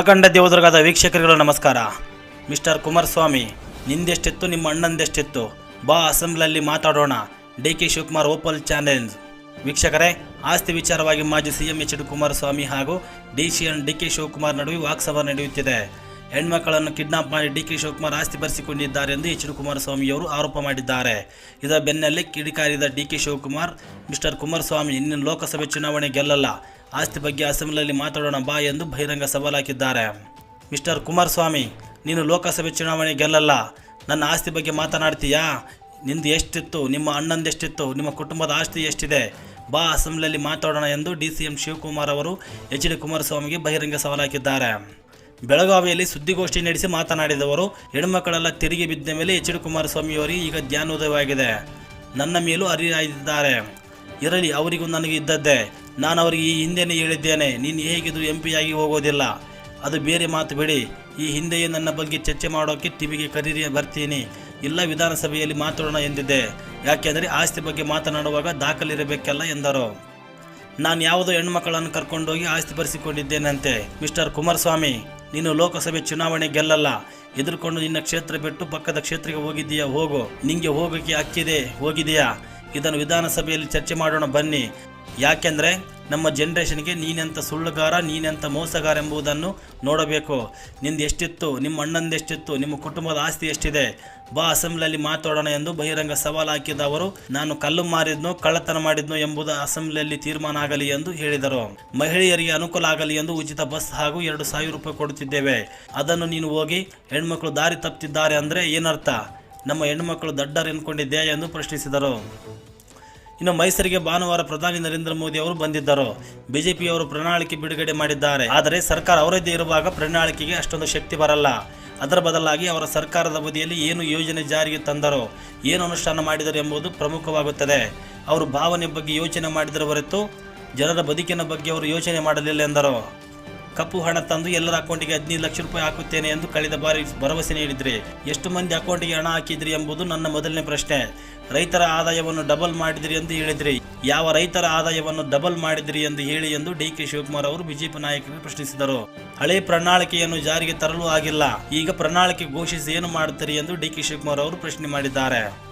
ಅಖಂಡ ದೇವದುರ್ಗದ ವೀಕ್ಷಕರುಗಳು ನಮಸ್ಕಾರ. ಮಿಸ್ಟರ್ ಕುಮಾರಸ್ವಾಮಿ, ನಿಂದೆಷ್ಟಿತ್ತು, ನಿಮ್ಮ ಅಣ್ಣಂದೆಷ್ಟಿತ್ತು? ಬಾ ಅಸೆಂಬ್ಲಿಯಲ್ಲಿ ಮಾತಾಡೋಣ. ಡಿ ಕೆ ಶಿವಕುಮಾರ್ ಓಪಲ್ ಚಾನೆಲ್ ವೀಕ್ಷಕರೇ, ಆಸ್ತಿ ವಿಚಾರವಾಗಿ ಮಾಜಿ ಸಿಎಂ ಎಚ್ ಡಿ ಕುಮಾರಸ್ವಾಮಿ ಹಾಗೂ D C N D K Shivakumar ನಡುವೆ ವಾಕ್ಸಭೆ ನಡೆಯುತ್ತಿದೆ. ಹೆಣ್ಮಕ್ಕಳನ್ನು ಕಿಡ್ನಾಪ್ ಮಾಡಿ ಡಿ ಕೆ ಶಿವಕುಮಾರ್ ಆಸ್ತಿ ಬರೆಸಿಕೊಂಡಿದ್ದಾರೆ ಎಂದು ಎಚ್ ಡಿ ಕುಮಾರಸ್ವಾಮಿಯವರು ಆರೋಪ ಮಾಡಿದ್ದಾರೆ. ಇದರ ಬೆನ್ನಲ್ಲೇ ಕಿಡಿಕಾರಿದ D K Shivakumar, mister Kumaraswamy ಇನ್ನು ಲೋಕಸಭೆ ಚುನಾವಣೆ ಗೆಲ್ಲಲ್ಲ. ಆಸ್ತಿ ಬಗ್ಗೆ ಅಸೆಂಬ್ಲಿಯಲ್ಲಿ ಮಾತಾಡೋಣ ಬಾ ಎಂದು ಬಹಿರಂಗ ಸವಾಲ್ ಹಾಕಿದ್ದಾರೆ. ಮಿಸ್ಟರ್ ಕುಮಾರಸ್ವಾಮಿ, ನೀನು ಲೋಕಸಭೆ ಚುನಾವಣೆ ಗೆಲ್ಲಲ್ಲ. ನನ್ನ ಆಸ್ತಿ ಬಗ್ಗೆ ಮಾತನಾಡ್ತೀಯಾ? ನಿಂದು ಎಷ್ಟಿತ್ತು? ನಿಮ್ಮ ಅಣ್ಣಂದೆಷ್ಟಿತ್ತು ನಿಮ್ಮ ಕುಟುಂಬದ ಆಸ್ತಿ ಎಷ್ಟಿದೆ? ಬಾ ಅಸೆಂಬ್ಲಿಯಲ್ಲಿ ಮಾತಾಡೋಣ ಎಂದು ಡಿ ಸಿ ಎಂ ಶಿವಕುಮಾರ್ ಅವರು ಎಚ್ ಡಿ ಕುಮಾರಸ್ವಾಮಿಗೆ ಬಹಿರಂಗ ಸವಾಲ್ ಹಾಕಿದ್ದಾರೆ. ಬೆಳಗಾವಿಯಲ್ಲಿ ಸುದ್ದಿಗೋಷ್ಠಿ ನಡೆಸಿ ಮಾತನಾಡಿದವರು, ಹೆಣ್ಮಕ್ಕಳೆಲ್ಲ ತೆರಿಗೆ ಬಿದ್ದ ಮೇಲೆ ಎಚ್ ಡಿ ಕುಮಾರಸ್ವಾಮಿಯವರಿಗೆ ಈಗ ಧ್ಯಾನೋದಯವಾಗಿದೆ. ನನ್ನ ಮೇಲೂ ಅರಿಯಾಗಿದ್ದಾರೆ ಇರಲಿ, ಅವರಿಗೂ ನನಗೆ ಇದ್ದದ್ದೇ. ನಾನು ಅವರಿಗೆ ಈ ಹಿಂದೆನೇ ಹೇಳಿದ್ದೇನೆ. ನೀನು ಹೇಗಿದ್ರು ಎಂ ಪಿಯಾಗಿ ಹೋಗೋದಿಲ್ಲ. ಅದು ಬೇರೆ ಮಾತು ಬಿಡಿ. ಈ ಹಿಂದೆಯೇ ನನ್ನ ಬಗ್ಗೆ ಚರ್ಚೆ ಮಾಡೋಕ್ಕೆ ಟಿವಿಗೆ ಕರೀರಿ, ಬರ್ತೀನಿ. ಇಲ್ಲ, ವಿಧಾನಸಭೆಯಲ್ಲಿ ಮಾತಾಡೋಣ ಎಂದಿದ್ದೆ. ಯಾಕೆಂದರೆ ಆಸ್ತಿ ಬಗ್ಗೆ ಮಾತನಾಡುವಾಗ ದಾಖಲಿರಬೇಕಲ್ಲ ಎಂದರು. ನಾನು ಯಾವುದೋ ಹೆಣ್ಮಕ್ಕಳನ್ನು ಕರ್ಕೊಂಡೋಗಿ ಆಸ್ತಿ ಬರೆಸಿಕೊಂಡಿದ್ದೇನಂತೆ ಮಿಸ್ಟರ್ ಕುಮಾರಸ್ವಾಮಿ? ನೀನು ಲೋಕಸಭೆ ಚುನಾವಣೆ ಗೆಲ್ಲಲ್ಲ. ಎದುರುಕೊಂಡು ನಿನ್ನ ಕ್ಷೇತ್ರ ಬಿಟ್ಟು ಪಕ್ಕದ ಕ್ಷೇತ್ರಕ್ಕೆ ಹೋಗಿದ್ದೀಯಾ? ಹೋಗು. ನಿಂಗೆ ಹೋಗೋಕ್ಕೆ ಅಕ್ಕಿದೆ ಹೋಗಿದೆಯಾ ಇದನ್ನು ವಿಧಾನಸಭೆಯಲ್ಲಿ ಚರ್ಚೆ ಮಾಡೋಣ ಬನ್ನಿ. ಯಾಕೆಂದರೆ ನಮ್ಮ ಜನ್ರೇಷನ್ಗೆ ನೀನೆಂಥ ಸುಳ್ಳುಗಾರ ನೀನೆಂಥ ಮೋಸಗಾರ ಎಂಬುದನ್ನು ನೋಡಬೇಕು. ನಿಂದು ಎಷ್ಟಿತ್ತು ನಿಮ್ಮ ಅಣ್ಣಂದೆಷ್ಟಿತ್ತು, ನಿಮ್ಮ ಕುಟುಂಬದ ಆಸ್ತಿ ಎಷ್ಟಿದೆ? ಬಾ ಅಸೆಂಬ್ಲಿಯಲ್ಲಿ ಮಾತಾಡೋಣ ಎಂದು ಬಹಿರಂಗ ಸವಾಲು ಹಾಕಿದ ಅವರು, ನಾನು ಕಲ್ಲು ಮಾರಿದ್ನೋ, ಕಳ್ಳತನ ಮಾಡಿದ್ನೋ ಎಂಬುದು ಅಸೆಂಬ್ಲಿಯಲ್ಲಿ ತೀರ್ಮಾನ ಆಗಲಿ ಎಂದು ಹೇಳಿದರು. ಮಹಿಳೆಯರಿಗೆ ಅನುಕೂಲ ಆಗಲಿ ಎಂದು ಉಚಿತ ಬಸ್ ಹಾಗೂ ಎರಡು ಸಾವಿರ ರೂಪಾಯಿ ಕೊಡುತ್ತಿದ್ದೇವೆ. ಅದನ್ನು ನೀನು ಹೋಗಿ ಹೆಣ್ಮಕ್ಳು ದಾರಿ ತಪ್ಪುತ್ತಿದ್ದಾರೆ ಅಂದರೆ ಏನರ್ಥ? ನಮ್ಮ ಹೆಣ್ಮಕ್ಳು ದಡ್ಡರು ಎನ್ಕೊಂಡಿದ್ದೆ ಎಂದು ಪ್ರಶ್ನಿಸಿದರು. ಇನ್ನು ಮೈಸೂರಿಗೆ ಭಾನುವಾರ ಪ್ರಧಾನಿ ನರೇಂದ್ರ ಮೋದಿ ಅವರು ಬಂದಿದ್ದರು. ಬಿಜೆಪಿಯವರು ಪ್ರಣಾಳಿಕೆ ಬಿಡುಗಡೆ ಮಾಡಿದ್ದಾರೆ. ಆದರೆ ಸರ್ಕಾರ ಅವರದ್ದೇ ಇರುವಾಗ ಪ್ರಣಾಳಿಕೆಗೆ ಅಷ್ಟೊಂದು ಶಕ್ತಿ ಬರಲ್ಲ. ಅದರ ಬದಲಾಗಿ ಅವರ ಸರ್ಕಾರದ ಬದಿಯಲ್ಲಿ ಏನು ಯೋಜನೆ ಜಾರಿಗೆ ತಂದರೋ, ಏನು ಅನುಷ್ಠಾನ ಮಾಡಿದರು ಎಂಬುದು ಪ್ರಮುಖವಾಗುತ್ತದೆ. ಅವರು ಭಾವನೆ ಬಗ್ಗೆ ಯೋಚನೆ ಮಾಡಿದರ ಹೊರತು ಜನರ ಬದುಕಿನ ಬಗ್ಗೆ ಅವರು ಯೋಚನೆ ಮಾಡಲಿಲ್ಲ ಎಂದರು. ಕಪ್ಪು ಹಣ ತಂದು ಎಲ್ಲರ ಅಕೌಂಟಿಗೆ ಹದಿನೈದು ಲಕ್ಷ ರೂಪಾಯಿ ಹಾಕುತ್ತೇನೆ ಎಂದು ಕಳೆದ ಬಾರಿ ಭರವಸೆ ನೀಡಿದ್ರಿ. ಎಷ್ಟು ಮಂದಿ ಅಕೌಂಟಿಗೆ ಹಣ ಹಾಕಿದ್ರಿ ಎಂಬುದು ನನ್ನ ಮೊದಲನೇ ಪ್ರಶ್ನೆ. ರೈತರ ಆದಾಯವನ್ನು ಡಬಲ್ ಮಾಡಿದ್ರಿ ಎಂದು ಹೇಳಿದ್ರಿ. ಯಾವ ರೈತರ ಆದಾಯವನ್ನು ಡಬಲ್ ಮಾಡಿದ್ರಿ ಎಂದು ಹೇಳಿ ಎಂದು ಡಿ ಕೆ ಶಿವಕುಮಾರ್ ಅವರು ಬಿಜೆಪಿ ನಾಯಕರಿಗೆ ಪ್ರಶ್ನಿಸಿದರು. ಹಳೆ ಪ್ರಣಾಳಿಕೆಯನ್ನು ಜಾರಿಗೆ ತರಲು ಆಗಿಲ್ಲ. ಈಗ ಪ್ರಣಾಳಿಕೆ ಘೋಷಿಸಿ ಏನು ಮಾಡುತ್ತೀರಿ ಎಂದು ಡಿ ಕೆ ಶಿವಕುಮಾರ್ ಅವರು ಪ್ರಶ್ನೆ ಮಾಡಿದ್ದಾರೆ.